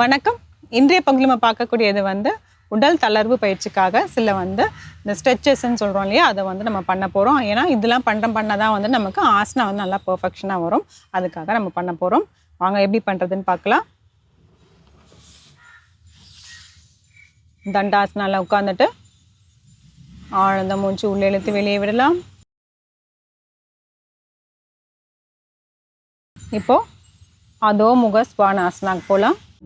வணக்கம். இன்றைய பகுதியில் நம்ம பார்க்கக்கூடியது வந்து உடல் தளர்வு பயிற்சிக்காக சில வந்து இந்த ஸ்ட்ரெச்சஸ்ன்னு சொல்கிறோம் இல்லையா? அதை வந்து நம்ம பண்ண போகிறோம் ஏன்னா இதெல்லாம் பண்ண பண்ண தான் வந்து நமக்கு ஆசனா வந்து நல்லா பர்ஃபெக்ஷனாக வரும். அதுக்காக நம்ம பண்ண போகிறோம் வாங்க எப்படி பண்ணுறதுன்னு பார்க்கலாம். தண்டாசனால உட்காந்துட்டு ஆழ்ந்த மூச்சு உள்ளே இழுத்து வெளியே விடலாம். இப்போ அதோ முக ஸ்வானாசனாக்கு போகலாம் கை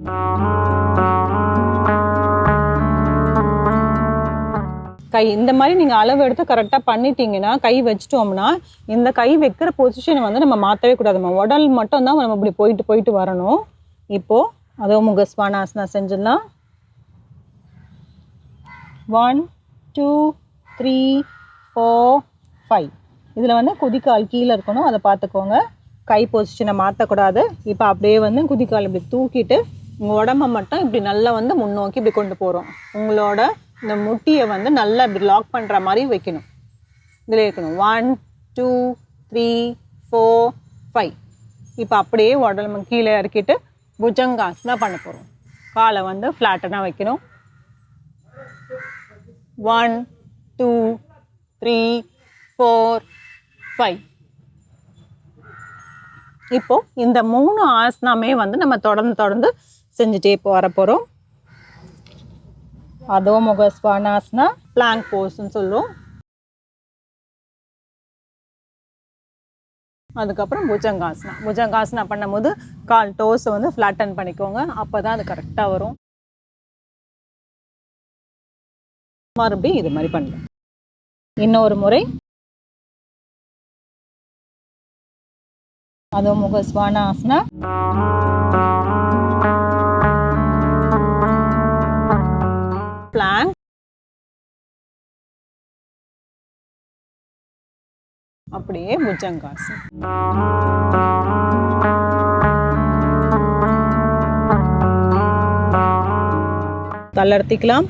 இந்த மாதிரி நீங்கள் அளவு எடுத்து கரெக்டாக பண்ணிட்டீங்கன்னா கை வச்சிட்டோம்னா இந்த கை வைக்கிற பொசிஷனை வந்து நம்ம மாற்றவே கூடாது நம்ம உடல் மட்டும் தான் நம்ம இப்படி போயிட்டு போயிட்டு வரணும். இப்போது அதோ முக ஸ்வானாசனா செஞ்சிடலாம். One two three four five இதில் வந்து குதிக்கால் கீழே இருக்கணும். அதை பார்த்துக்கோங்க. கை பொசிஷனை மாற்றக்கூடாது இப்போ அப்படியே வந்து குதிக்கால் இப்படி தூக்கிட்டு உங்கள் உடம்ப மட்டும் இப்படி நல்லா வந்து முன்னோக்கி இப்படி கொண்டு போகிறோம் உங்களோட இந்த முட்டியை வந்து நல்லா இப்படி லாக் பண்ணுற மாதிரி வைக்கணும். இதில் இருக்கணும். One two three four five இப்போ அப்படியே உடம்பு கீழே இறக்கிட்டு புஜங்காசனா பண்ண போகிறோம் காலை வந்து ஃப்ளாட்டனாக வைக்கணும். One two three four five இப்போ இந்த மூணு ஆசனமே வந்து நம்ம தொடர்ந்து தொடர்ந்து செஞ்சுட்டே இப்போ வர போகிறோம் அதோ முக பிளாங்க் போஸ்ன்னு சொல்லுவோம் அதுக்கப்புறம் புஜங்காசனா. புஜங்காசனா பண்ணும்போது கால் டோஸை வந்து ஃப்ளாட்டன் பண்ணிக்கோங்க. அப்போ தான் அது கரெக்டாக வரும். மறுபடியும் இது மாதிரி பண்ணலாம் இன்னொரு முறை. அதோ முக ஸ்வானாசனா அப்படியே புஜங்காசன் தளர்த்திக்கலாம்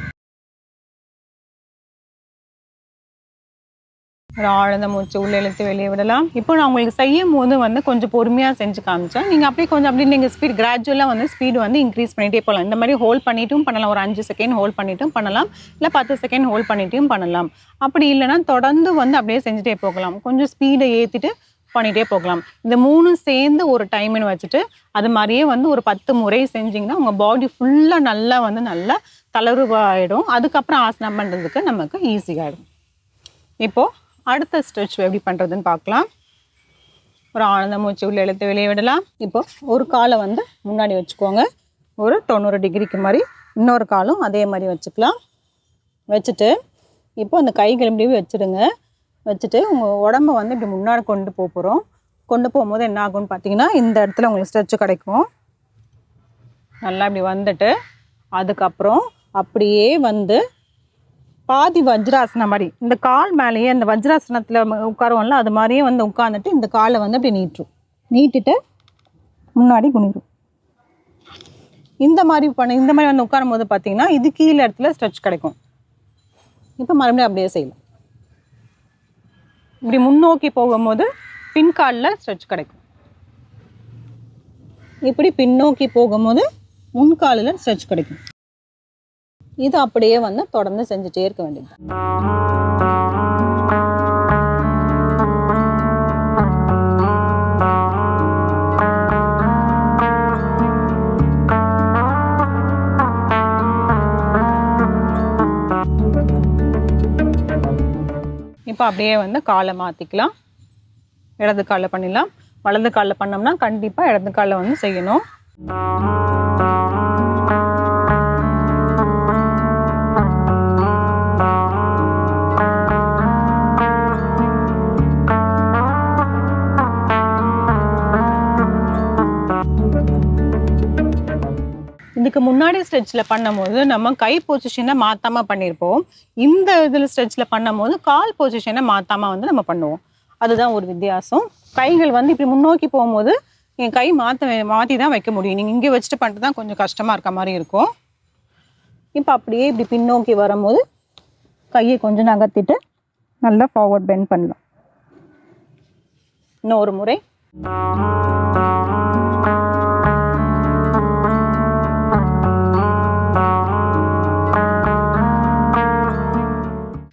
ஒரு ஆழ்ந்த மூச்சு உள்ளே இழுத்து வெளியே விடலாம். இப்போ நான் உங்களுக்கு செய்யும் போது வந்து கொஞ்சம் பொறுமையாக செஞ்சு காமிச்சேன். நீங்கள் அப்படியே கொஞ்சம் அப்படியே நீங்கள் ஸ்பீட் கிராஜுவலாக வந்து ஸ்பீடு வந்து இன்க்ரீஸ் பண்ணிகிட்டே போகலாம் இந்த மாதிரி ஹோல்ட் பண்ணிட்டும் பண்ணலாம். ஒரு அஞ்சு செகண்ட் ஹோல்ட் பண்ணிட்டும் பண்ணலாம். இல்லை பத்து செகண்ட் ஹோல்ட் பண்ணிட்டும் பண்ணலாம். அப்படி இல்லைன்னா தொடர்ந்து வந்து அப்படியே செஞ்சுட்டே போகலாம். கொஞ்சம் ஸ்பீடை ஏற்றிட்டு பண்ணிகிட்டே போகலாம். இந்த மூணும் சேர்ந்து ஒரு டைம்னு வச்சுட்டு அது மாதிரியே வந்து ஒரு பத்து முறை செஞ்சிங்கன்னா உங்கள் பாடி ஃபுல்லாக நல்லா வந்து நல்லா தளர்வாயிடும். அதுக்கப்புறம் ஆசனம் பண்ணுறதுக்கு நமக்கு ஈஸியாகிடும் இப்போது அடுத்த ஸ்ட்ரெச் எப்படி பண்ணுறதுன்னு பார்க்கலாம். ஒரு ஆனந்த மூச்சு உள்ள இழுத்து வெளியே விடலாம். இப்போ ஒரு காலை வந்து முன்னாடி வச்சுக்கோங்க. ஒரு தொண்ணூறு டிகிரிக்கு மாதிரி இன்னொரு காலும் அதே மாதிரி வச்சுக்கலாம். வச்சுட்டு இப்போ அந்த கைகள் இப்படி வச்சுடுங்க. வச்சுட்டு உங்கள் உடம்ப வந்து இப்படி முன்னாடி கொண்டு போக போகிறோம் கொண்டு போகும்போது என்ன ஆகும்னு பார்த்தீங்கன்னா இந்த இடத்துல உங்களுக்கு ஸ்ட்ரெச்சு கிடைக்கும். நல்லா இப்படி வந்துட்டு அதுக்கப்புறம் அப்படியே வந்து பாதி வஜ்ராசனம் மாதிரி. இந்த கால் மேலேயே அந்த வஜ்ராசனத்தில் உட்காருவோம்ல அது மாதிரியே வந்து உட்காந்துட்டு இந்த காலை வந்து அப்படி நீட்டுரும் நீட்டுட்டு முன்னாடி குனிரும். இந்த மாதிரி பண்ண இந்த மாதிரி வந்து உட்காரும் போது பார்த்தீங்கன்னா இது கீழே இடத்துல ஸ்ட்ரெச் கிடைக்கும். இப்போ மறுபடியும் அப்படியே செய்யலாம். இப்படி முன்னோக்கி போகும்போது பின்காலில் ஸ்ட்ரெச் கிடைக்கும். இப்படி பின்னோக்கி போகும்போது முன்காலில் ஸ்ட்ரெச் கிடைக்கும். இது அப்படியே வந்து தொடர்ந்து செஞ்சுட்டே இருக்க வேண்டியது. இப்போ அப்படியே வந்து காலை மாற்றிக்கலாம் இடது காலில் பண்ணிடலாம். வலது காலில் பண்ணோம்னா கண்டிப்பாக இடது காலில் வந்து செய்யணும். இதுக்கு முன்னாடி ஸ்ட்ரெச்சில் பண்ணும்போது நம்ம கை பொசிஷனை மாற்றாமல் பண்ணியிருப்போம் இந்த இதில் ஸ்ட்ரெச்சில் பண்ணும்போது கால் பொசிஷனை மாற்றாமல் வந்து நம்ம பண்ணுவோம். அதுதான் ஒரு வித்தியாசம். கைகள் வந்து இப்படி முன்னோக்கி போகும்போது என் கை மாற்ற மாற்றி தான் வைக்க முடியும். நீங்கள் இங்கே வச்சுட்டு பண்ணிட்டு தான் கொஞ்சம் கஷ்டமாக இருக்க மாதிரி இருக்கும். இப்போ அப்படியே இப்படி பின்னோக்கி வரும்போது கையை கொஞ்சம் நகர்த்திட்டு நல்லா ஃபார்வர்ட் பெண்ட் பண்ணலாம். இன்னொரு முறை.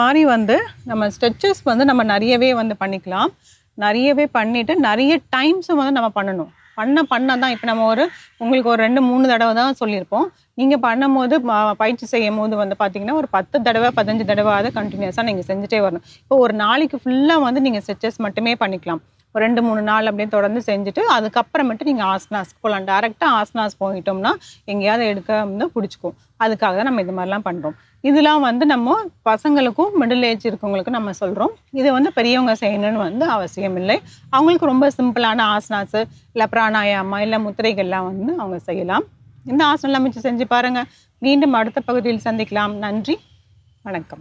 மாதிரி வந்து நம்ம ஸ்ட்ரெச்சஸ் வந்து நம்ம நிறையவே வந்து பண்ணிக்கலாம். நிறையவே பண்ணிவிட்டு நிறைய டைம்ஸும் வந்து நம்ம பண்ணணும். பண்ண பண்ண தான் இப்போ நம்ம ஒரு உங்களுக்கு ஒரு ரெண்டு மூணு தடவை தான் சொல்லியிருப்போம். நீங்கள் பண்ணும்போது பயிற்சி செய்யும் போது வந்து பார்த்தீங்கன்னா ஒரு பத்து தடவை பதினஞ்சு தடவையாவது கண்டினியூஸாக நீங்கள் செஞ்சுட்டே வரணும். இப்போ ஒரு நாளைக்கு ஃபுல்லாக வந்து நீங்கள் ஸ்ட்ரெச்சஸ் மட்டுமே பண்ணிக்கலாம். ஒரு ரெண்டு மூணு நாள் அப்படியே தொடர்ந்து செஞ்சுட்டு அதுக்கப்புறமேட்டு நீங்கள் ஆசனாஸ்க்கு போகலாம். டேரெக்டாக ஆஸ்னாஸ் போயிட்டோம்னா எங்கேயாவது எடுக்க வந்து பிடிச்சிக்கும். அதுக்காக தான் நம்ம இது மாதிரிலாம் பண்ணுறோம் இதெல்லாம் வந்து நம்ம பசங்களுக்கும் மிடில் ஏஜ் இருக்கவங்களுக்கும் நம்ம சொல்கிறோம் இதை வந்து பெரியவங்க செய்யணும்னு வந்து அவசியம் இல்லை. அவங்களுக்கு ரொம்ப சிம்பிளான ஆசனாஸ் இல்லை பிராணாயாமா இல்லை முத்திரைகள்லாம் வந்து அவங்க செய்யலாம். இந்த ஆசனம் மிச்சம் செஞ்சு பாருங்கள் மீண்டும் அடுத்த பகுதியில் சந்திக்கலாம். நன்றி. வணக்கம்.